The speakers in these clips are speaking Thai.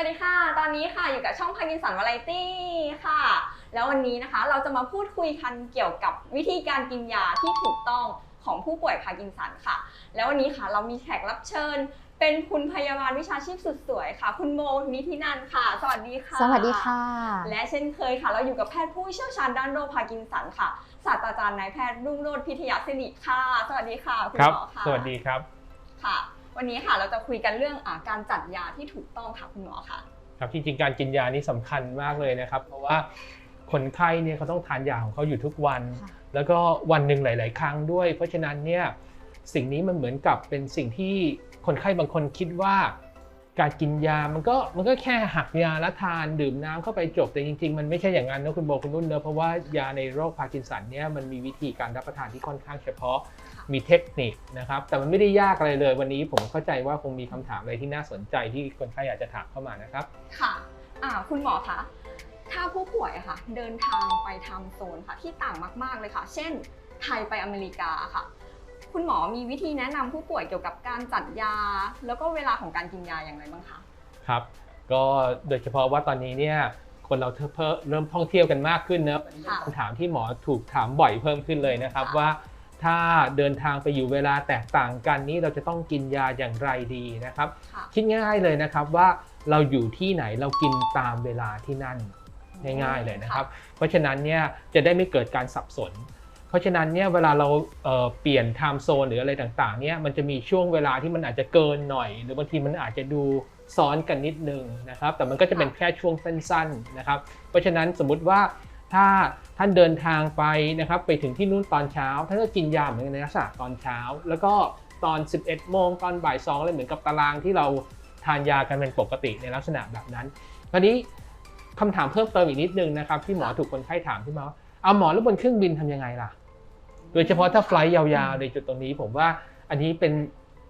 วัสดีค่ะ ตอนนี้ค่ะอยู่กับช่องพากินสันวาไรตี้ค่ะ แล้ววันนี้นะคะเราจะมาพูดคุยกันเกี่ยวกับวิธีการกินยาที่ถูกต้องของผู้ป่วยพาร์กินสันค่ะ แล้ววันนี้ค่ะเรามีแขกรับเชิญ เป็นคุณพยาบาลวิชาชีพสุดสวยค่ะ คุณโมนิธินันท์ค่ะ สวัสดีค่ะ สวัสดีค่ะ และเช่นเคยค่ะ เราอยู่กับแพทย์ผู้เชี่ยวชาญด้านโรคพาร์กินสันค่ะศาสตราจารย์นายแพทย์รุ่งโรจน์พิทยาสิริค่ะ สวัสดีค่ะคุณครับหมอค่ะสวัสดีครับค่ะ วันนี้ค่ะเราจะคุยกันเรื่องอาการจัดยาที่ถูกต้องค่ะคุณหมอค่ะ ครับจริงๆการกินยานี่สำคัญมากเลยนะครับ เพราะว่าคนไข้เนี่ยเขาต้องทานยาของเขาอยู่ทุกวันค่ะแล้วก็วันหนึ่งหลาย ๆ ครั้งด้วย เพราะฉะนั้นเนี่ยสิ่งนี้มันเหมือนกับเป็นสิ่งที่คนไข้บางคนคิดว่า การกินยา มันก็มันก็แค่หักยาแล้วทานดื่มน้ำเข้าไปจบ แต่จริง ๆ มันไม่ใช่อย่างนั้นนะคุณโบคุณนุ่นเนอะเพราะว่ายาในโรคพาร์กินสันเนี่ยมันมีวิธีการรับประทานที่ค่อนข้างเฉพาะ มีเทคนิคนะครับ แต่มันไม่ได้ยากอะไรเลย วันนี้ผมเข้าใจว่าคงมีคำถามอะไรที่น่าสนใจที่คนไข้อยากจะถามเข้ามานะครับ ค่ะอ่าคุณหมอคะ ถ้าผู้ป่วยค่ะ เดินทางไปทม์โซนค่ะที่ต่างมาก ๆเลยค่ะ เช่นไทยไปอเมริกาค่ะ คุณหมอมีวิธีแนะนำผู้ป่วยเกี่ยวกับการจัดยา แล้วก็เวลาของการกินยาอย่างไรบ้างคะครับก็โดยเฉพาะว่าตอนนี้เนี่ยคนเราเพิ่มเริ่มท่องเที่ยวกันมากขึ้นเนอะค่ะคำถามที่หมอถูกถามบ่อยเพิ่มขึ้นเลยนะครับค่ะว่าถ้าเดินทางไปอยู่เวลาแตกต่างกันนี้เราจะต้องกินยาอย่างไรดีนะครับค่ะคิดง่ายๆเลยนะครับว่าเราอยู่ที่ไหนเรากินตามเวลาที่นั่นง่ายๆเลยนะครับ เพราะฉะนั้นเนี่ยจะได้ไม่เกิดการสับสน เพราะฉะนั้นเนี่ยเวลาเราเเปลี่ยนไทม์โซนหรืออะไรต่างๆเนี่ยมันจะมีช่วงเวลาที่มันอาจจะเกินหน่อย หรือบางทีมันอาจจะดูซ้อนกันนิดนึงนะครับ แต่มันก็จะเป็นแค่ช่วงสั้นๆนะครับ เพราะฉะนั้นสมมุติว่าถ้าท่านเดินทางไปนะครับไปถึงที่นู่นตอนเช้าท่านก็กินยาเหมือนกันในลักษณะตอนเช้า แล้วก็ตอน 11 โมงตอนบ่าย2อะไรเหมือนกับตารางที่เราทานยากันเป็นปกติในลักษณะแบบนั้นคราวนี้คำถามเพิ่มเติมอีกนิดนึงนะครับที่หมอถูกคนไข้ถามขึ้นมาเอาหมอแล้วบนเครื่องบินทำยังไงล่ะ โดยเฉพาะถ้าไฟลท์ยาวๆในจุดตรงนี้ ผมว่าอันนี้เป็น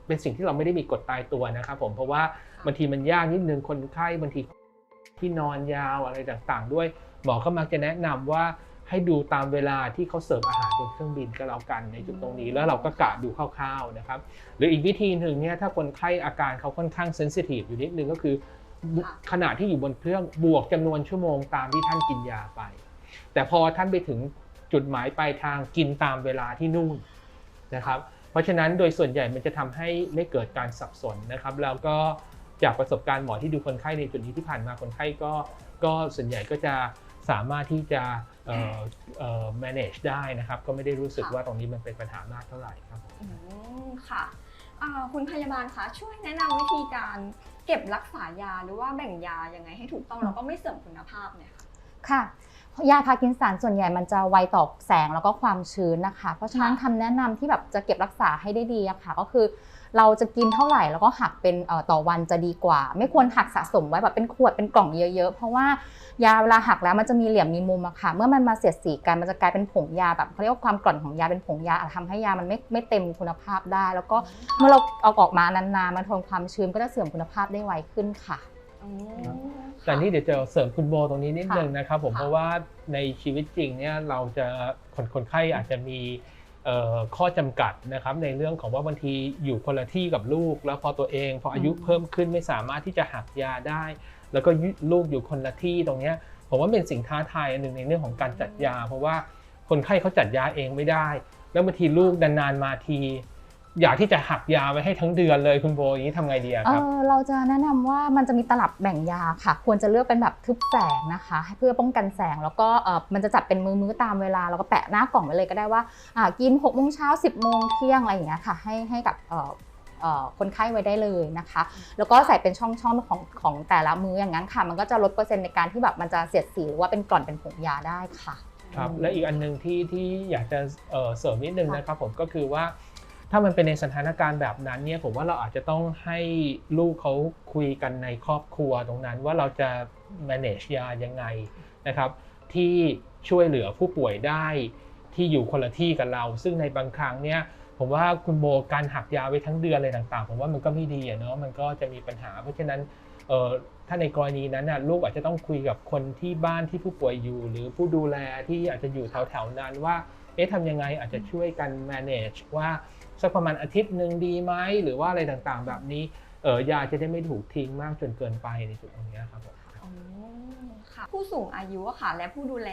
เป็นสิ่งที่เราไม่ได้มีกฎตายตัวนะครับผมเพราะว่าบางทีมันยากนิดนึงคนไข้บางทีที่นอนยาวอะไรต่างๆ ด้วยหมอก็มักจะแนะนำว่าให้ดูตามเวลาที่เขาเสิร์ฟอาหารบนเครื่องบินก็แล้วกันในจุดตรงนี้ แล้วเราก็กะดูคร่าวๆนะครับหรืออีกวิธีหนึ่งเนี่ยถ้าคนไข้อาการเขาค่อนข้างเซนซิทีฟอยู่นิดนึงก็คือค่ะขณะที่อยู่บนเครื่องบวกจำนวนชั่วโมงตามที่ท่านกินยาไป แต่พอท่านไปถึง จุดหมายปลายทางกินตามเวลาที่นู่นนะครับ เพราะฉะนั้นโดยส่วนใหญ่มันจะทำให้ไม่เกิดการสับสนนะครับ แล้วก็จากประสบการณ์หมอที่ดูคนไข้ในจุดนี้ที่ผ่านมาคนไข้ก็ก็ส่วนใหญ่ก็จะสามารถที่จะเอ่อเอ่อ manage ได้นะครับ ก็ไม่ได้รู้สึกค่ะว่าตรงนี้มันเป็นปัญหามากเท่าไหร่ครับผมอืมค่ะอ่าคุณพยาบาลคะช่วยแนะนำวิธีการเก็บรักษายาหรือว่าแบ่งยายังไงให้ถูกต้องแล้วก็ไม่เสื่อมคุณภาพเนี่ยค่ะ ค่ะยาพาร์กินสันส่วนใหญ่มันจะไวต่อแสงแล้วก็ความชื้นนะคะ เพราะฉะนั้นค่ะคำแนะนำที่แบบจะเก็บรักษาให้ได้ดีอะค่ะก็คือ เราจะกินเท่าไหร่แล้วก็หักเป็นเอ่อต่อวันจะดีกว่า ไม่ควรหักสะสมไว้แบบเป็นขวดเป็นกล่องเยอะๆ เพราะว่ายาเวลาหักแล้วมันจะมีเหลี่ยมมีมุมอะค่ะ เมื่อมันมาเสียดสีกันมันจะกลายเป็นผงยาแบบเขาเรียกว่าความกร่อนของยาเป็นผงยาอาจทำให้ยามันไม่ไม่เต็มคุณภาพได้ แล้วก็เมื่อเราเอาออกมานานๆมันทนความชื้นก็จะเสื่อมคุณภาพได้ไวขึ้นค่ะ อืมแต่นี่เดี๋ยวจะเสริมคุณโบตรงนี้นิดค่ะนึงนะครับผมค่ะเพราะว่าในชีวิตจริงเนี่ยเราจะคนคนไข้อาจจะมีเอ่อข้อจำกัดนะครับในเรื่องของว่าบางทีอยู่คนละที่กับลูก แล้วพอตัวเองพออายุเพิ่มขึ้นไม่สามารถที่จะหักยาได้ แล้วก็ลูกอยู่คนละที่ตรงเนี้ยผมว่าเป็นสิ่งท้าทายอันหนึ่งในเรื่องของการจัดยา เพราะว่าคนไข้เขาจัดยาเองไม่ได้ แล้วบางทีลูกนานๆมาที อยากที่จะหักยาไว้ให้ทั้งเดือนเลยคุณโบอย่างนี้ทำไงดีอะเอครับอเราจะแนะนำว่ามันจะมีตลับแบ่งยาค่ะ ควรจะเลือกเป็นแบบทึบแสงนะคะให้เพื่อป้องกันแสงแล้วก็เออมันจะจัดเป็นมือๆตามเวลาแล้วก็แปะหน้ากล่องไว้เลยก็ได้ว่าอ่ากิน6กโมงเช้าสิบโมงเที่ยงอะไรอย่างเงี้ยค่ะ ให้ให้กับเอ่อเอ่อคนไข้ไว้ได้เลยนะคะ แล้วก็ใส่เป็นช่องๆของของแต่ละมืออย่างนั้นค่ะ มันก็จะลดเปอร์เซ็นต์ในการที่แบบมันจะเสียดสีหรือว่าเป็นกร่อนเป็นผงยาได้ค่ะครับและอีกอันหนึ่งที่ที่อยากจะเอ่อเสริมนิดนึงนะครับผมก็คือว่า ถ้ามันเป็นในสถานการณ์แบบนั้นเนี่ยผมว่าเราอาจจะต้องให้ลูกเขาคุยกันในครอบครัวตรงนั้นว่าเราจะ manage ยายังไงนะครับ ที่ช่วยเหลือผู้ป่วยได้ที่อยู่คนละที่กับเรา ซึ่งในบางครั้งเนี่ยผมว่าคุณโบการหักยาไว้ทั้งเดือนอะไรต่างๆ ผมว่ามันก็ไม่ดีอะเนาะมันก็จะมีปัญหา เพราะฉะนั้นเอ่อถ้าในกรณีนั้นน่ะลูกอาจจะต้องคุยกับคนที่บ้านที่ผู้ป่วยอยู่ หรือผู้ดูแลที่อาจจะอยู่แถวๆนั้นว่า อ๊ะทำยังไงอาจจะช่วยกัน manage ว่าสักประมาณอาทิตย์หนึ่งดีไหมหรือว่าอะไรต่างๆ แบบนี้เออยาจะได้ไม่ถูกทิ้งมากจนเกินไปในจุดตรงเนี้ยครับผมอ๋อค่ะผู้สูงอายุอะค่ะและผู้ดูแล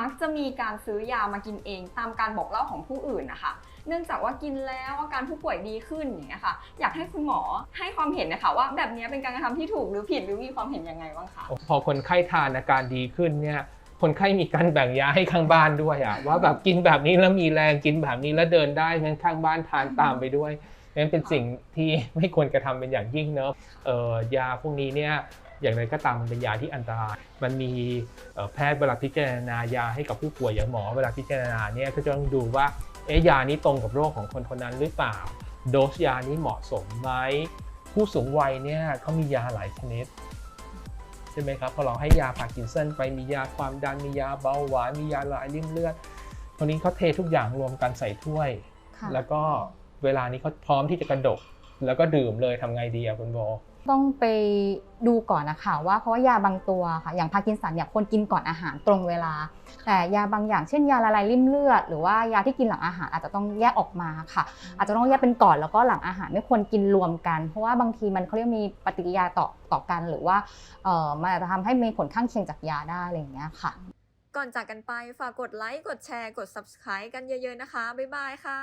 มักจะมีการซื้อยามากินเอง ตามการบอกเล่าของผู้อื่นนะคะ เนื่องจากว่ากินแล้วอาการผู้ป่วยดีขึ้นอย่างเงี้ยค่ะ อยากให้คุณหมอให้ความเห็นนะคะว่าแบบนี้เป็นการกระทำที่ถูกหรือผิดหรือมีความเห็นยังไงบ้างคะพอคนไข้ทานอาการดีขึ้นเนี่ย คนไข้มีการแบ่งยาให้ข้างบ้านด้วยอะว่าแบบกินแบบนี้แล้วมีแรงกินแบบนี้แล้วเดินได้งั้นข้างบ้านทานตามไปด้วยนั่นเป็นสิ่งที่ไม่ควรกระทำเป็นอย่างยิ่งเนอะเอ่อยาพวกนี้เนี่ยอย่างไรก็ตามมันเป็นยาที่อันตราย มันมีเอ่อแพทย์เวลาพิจารณายาให้กับผู้ป่วยอย่างหมอเวลาพิจารณาเนี่ยก็จะต้องดูว่าเอ๊ะยานี้ตรงกับโรคของคนคนนั้นหรือเปล่า โดสยานี้เหมาะสมไหมผู้สูงวัยเนี่ยเขามียาหลายชนิดใช่ไหมครับพอเราให้ยาพาร์กินสันไปมียาความดันมียาเบาหวานมียาละลายริ่มเลือดคนนี้เขาเททุกอย่างรวมกันใส่ถ้วยค่ะแล้วก็เวลานี้เขาพร้อมที่จะกระดก แล้วก็ดื่มเลยทำไงดีอะคุณโบ ต้องไปดูก่อนนะคะว่าเพราะว่ายาบางตัวค่ะ อย่างพาร์กินสันเนี่ยคนกินก่อนอาหารตรงเวลา แต่ยาบางอย่างเช่นยาละลายริ่มเลือด หรือว่ายาที่กินหลังอาหารอาจจะต้องแยกออกมาค่ะ อาจจะต้องแยกเป็นก่อนแล้วก็หลังอาหารไม่ควรกินรวมกัน เพราะว่าบางทีมันเขาเรียกมีปฏิกิริยาต่อต่อกันหรือว่าเออมันอาจจะทำให้มีผลข้างเคียงจากยาได้อะไรอย่างเงี้ยค่ะ ก่อนจากกันไปฝากกดไลค์กดแชร์กด subscribe กันเยอะๆนะคะบ๊ายบายค่ะ